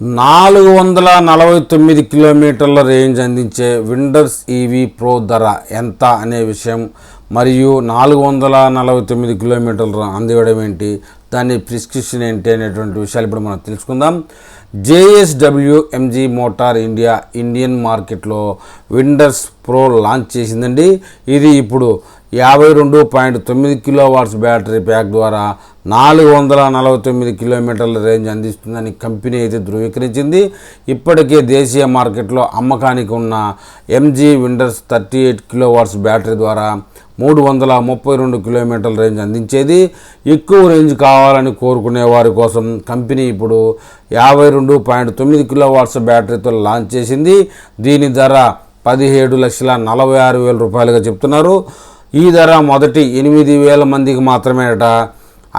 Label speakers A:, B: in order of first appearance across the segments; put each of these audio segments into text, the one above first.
A: నాలుగు వందల నలభై తొమ్మిది కిలోమీటర్ల రేంజ్ అందించే విండర్స్ ఈవీ ప్రో ధర ఎంత అనే విషయం మరియు నాలుగు వందల నలభై తొమ్మిది కిలోమీటర్లు అందివ్వడం ఏంటి? దాని ప్రిస్క్రిప్షన్ ఏంటి అనేటువంటి విషయాలు ఇప్పుడు మనం తెలుసుకుందాం. JSW MG motor India Indian మార్కెట్లో విండర్స్ ప్రో లాంచ్ చేసిందండి. ఇది ఇప్పుడు యాభై రెండు పాయింట్ తొమ్మిది కిలో వాట్స్ బ్యాటరీ ప్యాక్ ద్వారా నాలుగు వందల నలభై తొమ్మిది కిలోమీటర్ల రేంజ్ అందిస్తుందని కంపెనీ అయితే ధృవీకరించింది. ఇప్పటికే దేశీయ మార్కెట్లో అమ్మకానికి ఉన్న MG Windsor thirty eight kilowatts battery ద్వారా మూడు వందల ముప్పై రెండు కిలోమీటర్ల రేంజ్ అందించేది. ఎక్కువ రేంజ్ కావాలని కోరుకునే వారి కోసం కంపెనీ ఇప్పుడు యాభై రెండు పాయింట్ తొమ్మిది కిలో వాట్స్ బ్యాటరీతో లాంచ్ చేసింది. దీని ధర పదిహేడు లక్షల నలభై ఆరు వేల రూపాయలుగా చెప్తున్నారు. ఈ ధర మొదటి ఎనిమిది వేల మందికి మాత్రమేట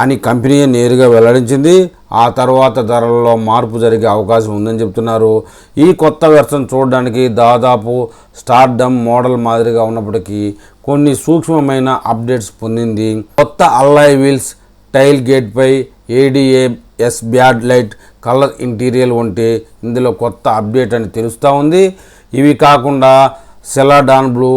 A: అని కంపెనీ నేరుగా వెల్లడించింది. ఆ తర్వాత ధరల్లో మార్పు జరిగే అవకాశం ఉందని చెప్తున్నారు. ఈ కొత్త వెర్షన్ చూడడానికి దాదాపు స్టార్డమ్ మోడల్ మాదిరిగా ఉన్నప్పటికీ కొన్ని సూక్ష్మమైన అప్డేట్స్ పొందింది. కొత్త alloy wheels tail గేట్పై ADAS bad light colour interior వంటి ఇందులో కొత్త అప్డేట్ అని తెలుస్తూ ఉంది. ఇవి కాకుండా Celadon blue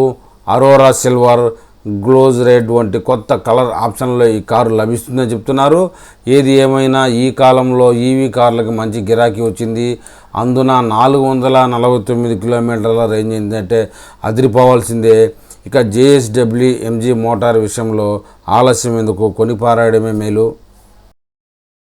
A: Aurora silver glaze red వంటి కొత్త కలర్ ఆప్షన్లో ఈ కారు లభిస్తుందని చెప్తున్నారు. ఏది ఏమైనా ఈ కాలంలో ఈవీ కార్లకు మంచి గిరాకీ వచ్చింది. అందున నాలుగు వందల నలభై తొమ్మిది కిలోమీటర్ల రేంజ్ ఏంటంటే అదిరిపోవాల్సిందే. ఇక జేఎస్డబ్ల్యూ ఎంజీ మోటార్ విషయంలో ఆలస్యం ఎందుకు? కొనిపారాయడమే మేలు.